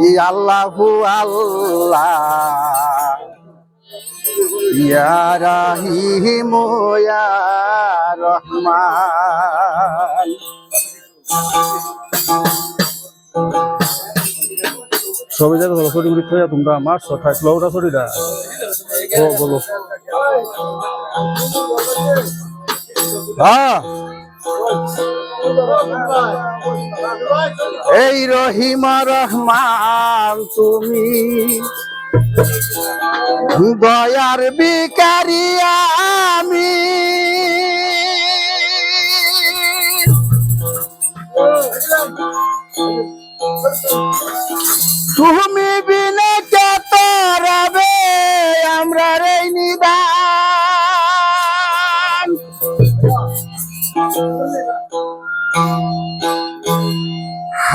ই আল্লাহু ইয়া রাহিম, ইয়া রহমান। সবাই ধরো ছড়ি মুড়ি খাইয়া তোমরা আমার সঠাই ফ্লোটা ছড়িটা ও, বলো। হ্যাঁ এই রহিম রহমান তুমি দয়ার বিকারি আমি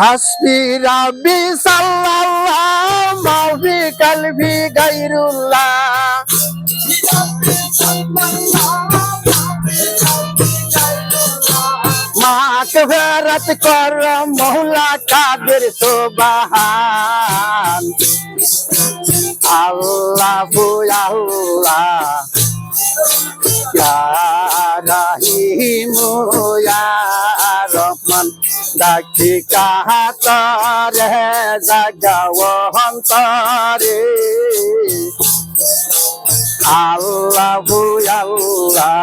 হাসবি রাব্বি সাল্লাল্লাহ মাফি কলবি গায়রুল্লাহ। মাগফিরাত কর মৌলা কাদের সুবহান। আল্লাহ আল্লাহ ডাকি কাহাতরে জাগাওন্তরে আল্লাহ আল্লাহ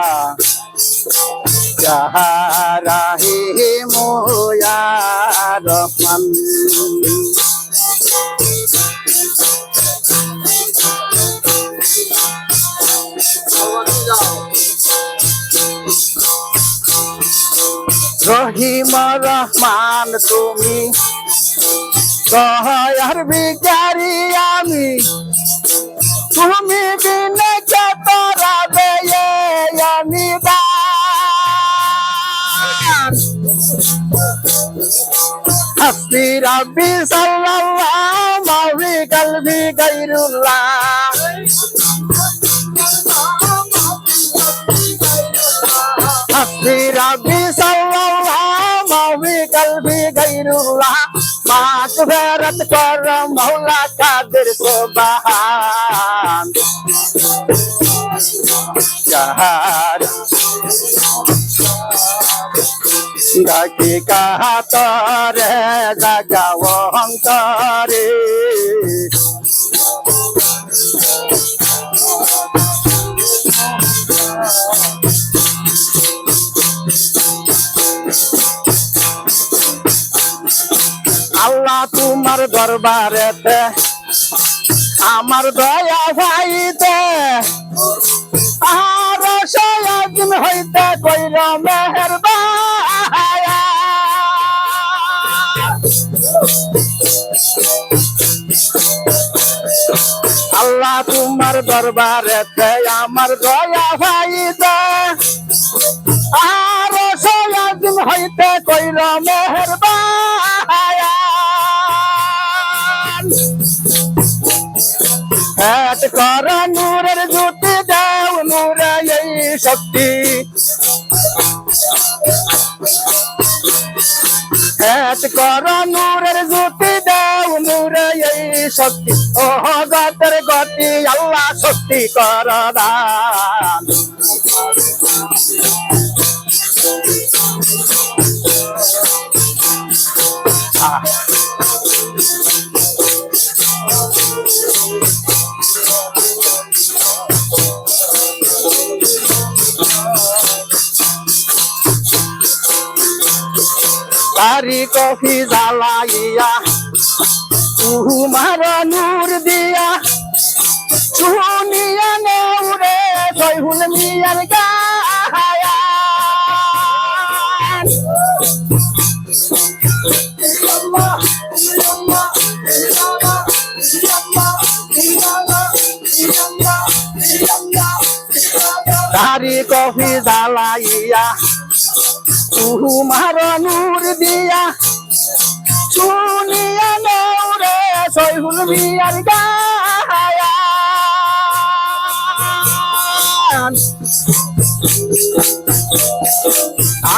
কাহারাহি রাহিম রহমান তুমি। দয়ার বিকারি আমি। তুমি বিনে কে তরাবে এ আমি হাসবি রাব্বি সাল্লাল্লাহ মাওলি কলবি গায়রুল্লাহ মাগফিরাত কর মাওলা কাদের সুবহান জাহার ডাকি কাহাতরে জাগাও অন্তরে। তোমার দরবারেতে। আমার দয়া ভাইতে, আর সয়াদিন হইতে কইল মেহরবায়া আল্লাহ তোমার দরবারেতে আমার দয়া ভাইতে, আর সয়াদিন হইতে কইল মেহরবায়া হ্যাট কর নূরের জ্যোতি দেও নূরে শক্তি। হ্যাট কর নূরের জ্যোতি দেও নূরে শক্তি। ও গতের গতি আল্লাহ শক্তি কর দান আহ। তারি কফি জ্বালাইয়া তুমার নূর দিয়া। শুনিয়া নেউরে জয়হুল মিয়ার গায়া তারি কফি জ্বালাইয়া তোমার নূর দিয়া। শুনিয়া নৌরে সৈহুল মিয়ার গান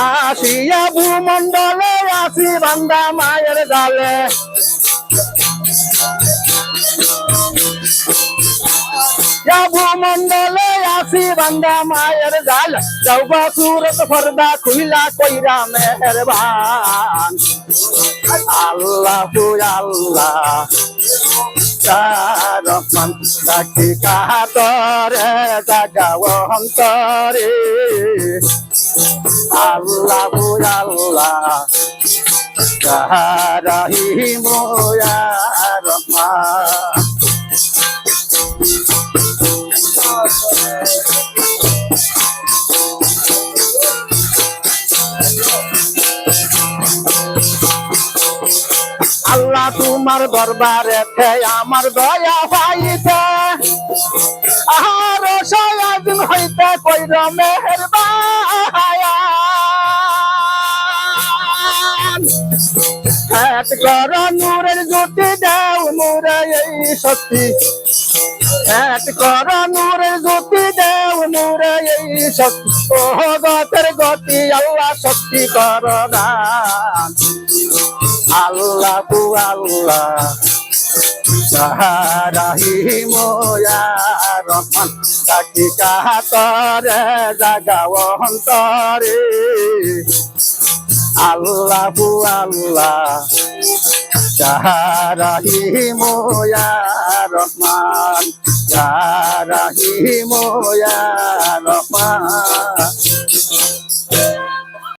আসিয়া ভূমণ্ডলে আসি বান্দা মায়ের জালে। ভূমণ্ডলে মন্ডলে বান্দা মায়ের জাল যাওবা সুরত ফরদা খুইলা কইরা মেহরবান। আল্লাহু আল্লাহ রহমান ডাকি কাহাতরে জাগাও অন্তরে। আল্লাহু আল্লাহ রহিম রহমান। আল্লাহ তোমার দরবারে আমার দয়া পাইতে আহার সয়াদিন হইতে কইর মেহরবান। এক কর নূরের জ্যোতি দাও নূরে এই শক্তি। এক কর নূরের জ্যোতি দেও নূরে এই শক্তি। ও গতের গতি আল্লাহ শক্তি কর দান। আল্লাহ তু আল্লাহ। রাহিম রহমান, তাকি কাহাতরে জাগাও অন্তরে। আল্লাহ আল্লাহ। রাহিম রহমান রাহিম রহমান।